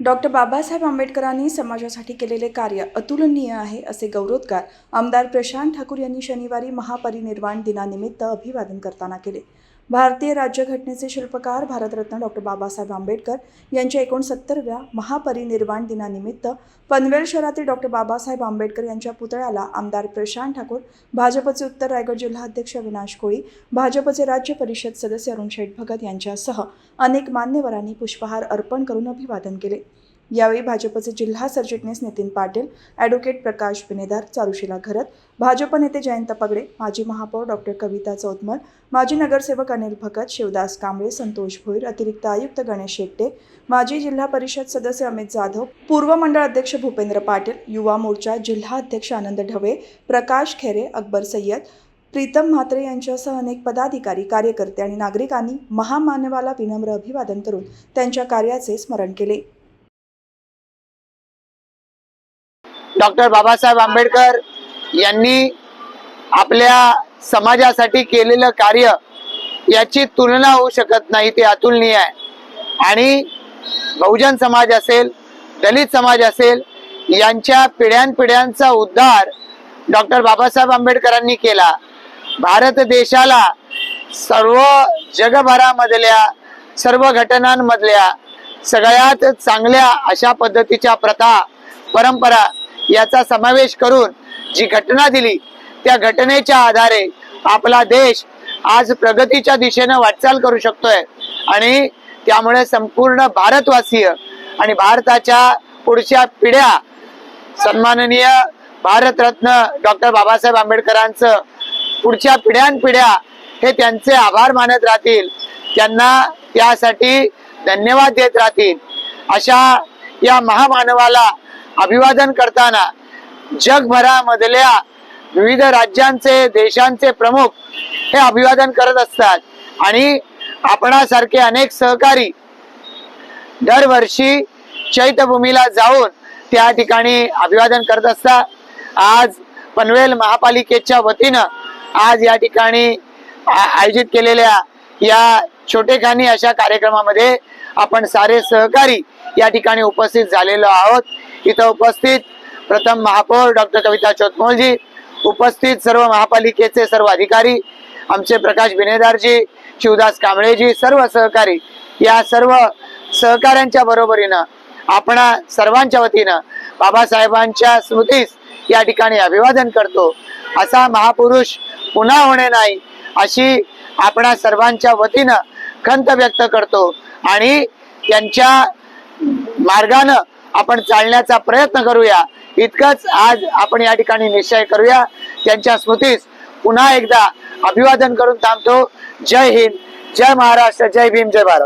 Doctor Babasaheb आंबेडकरांनी समाजासाठी केलेले कार्य अतुलनीय आहे असे गौरवोद्गार आमदार प्रशांत ठाकूर यांनी शनिवारी महापरिनिर्वाण दिनानिमित्त अभिवादन करताना केले. भारतीय राज्यघटनेचे शिल्पकार भारतरत्न डॉक्टर बाबासाहेब आंबेडकर यांच्या एकोणसत्तरव्या महापरिनिर्वाण दिनानिमित्त पनवेल शहरातील डॉक्टर बाबासाहेब आंबेडकर यांच्या पुतळ्याला आमदार प्रशांत ठाकूर भाजपचे उत्तर रायगड जिल्हाध्यक्ष अविनाश कोळी भाजपचे राज्य परिषद सदस्य अरुण शेठ भगत यांच्यासह अनेक मान्यवरांनी पुष्पहार अर्पण करून अभिवादन केले. यावेळी भाजपचे जिल्हा सरचिटणीस नितीन पाटील ॲडव्होकेट प्रकाश बिनेदार चारुशिला घरत भाजप नेते जयंत पगडे माजी महापौर डॉक्टर कविता चौतमल माजी नगरसेवक अनिल भगत शिवदास कांबळे संतोष भोईर अतिरिक्त आयुक्त गणेश शेट्टे माजी जिल्हा परिषद सदस्य अमित जाधव पूर्व मंडळ अध्यक्ष भूपेंद्र पाटील युवा मोर्चा जिल्हा अध्यक्ष आनंद ढवळे प्रकाश खेरे अकबर सय्यद प्रीतम म्हात्रे यांच्यासह अनेक पदाधिकारी कार्यकर्ते आणि नागरिकांनी महामानवाला विनम्र अभिवादन करून त्यांच्या कार्याचे स्मरण केले. डॉक्टर बाबासाहेब आंबेडकर यांनी आपल्या समाजासाठी केलेलं कार्य याची तुलना होऊ शकत नाही ते अतुलनीय आहे. आणि बहुजन समाज असेल दलित समाज असेल यांच्या पिढ्यानपिढ्यांचा उद्धार डॉक्टर बाबासाहेब आंबेडकरांनी केला. भारत देशाला सर्व जगभरामधल्या सर्व घटनांमधल्या सगळ्यात चांगल्या अशा पद्धतीच्या प्रथा परंपरा याचा समावेश करून जी घटना दिली त्या घटनेच्या आधारे आपला देश आज प्रगतीच्या दिशेनं वाटचाल करू शकतोय. आणि त्यामुळे संपूर्ण भारतवासीय आणि भारताच्या पुढच्या पिढ्या सन्माननीय भारतरत्न डॉक्टर बाबासाहेब आंबेडकरांचं पुढच्या पिढ्यानपिढ्या हे त्यांचे आभार मानत राहतील त्यांना त्यासाठी धन्यवाद देत राहतील. अशा या महामानवाला अभिवादन करताना जगभरामधल्या विविध राज्यांचे देशांचे प्रमुख हे अभिवादन करत असतात. आणि आपणासारखे अनेक सहकारी दरवर्षी चैत्यभूमीला जाऊन त्या ठिकाणी अभिवादन करत असतात. आज पनवेल महापालिकेच्या वतीनं आज या ठिकाणी आयोजित केलेल्या या छोटेखानी अशा कार्यक्रमामध्ये आपण सारे सहकारी या ठिकाणी उपस्थित झालेलो आहोत. इथं उपस्थित प्रथम महापौर डॉक्टर कविता चोतमोलजी उपस्थित सर्व महापालिकेचे सर्व अधिकारी आमचे प्रकाश बिनेदारजी शिवदास कांबळेजी सर्व सहकारी या सर्व सहकाऱ्यांच्या बरोबरीनं आपण सर्वांच्या वतीनं बाबासाहेबांच्या स्मृतीस या ठिकाणी अभिवादन करतो. असा महापुरुष पुन्हा होणे नाही अशी आपणा सर्वांच्या वतीनं खंत व्यक्त करतो आणि त्यांच्या मार्गानं आपण चालण्याचा प्रयत्न करूया. इतकंच आज आपण या ठिकाणी निश्चय करूया. त्यांच्या स्मृतीस पुन्हा एकदा अभिवादन करून थांबतो. जय हिंद. जय महाराष्ट्र. जय भीम. जय भारत.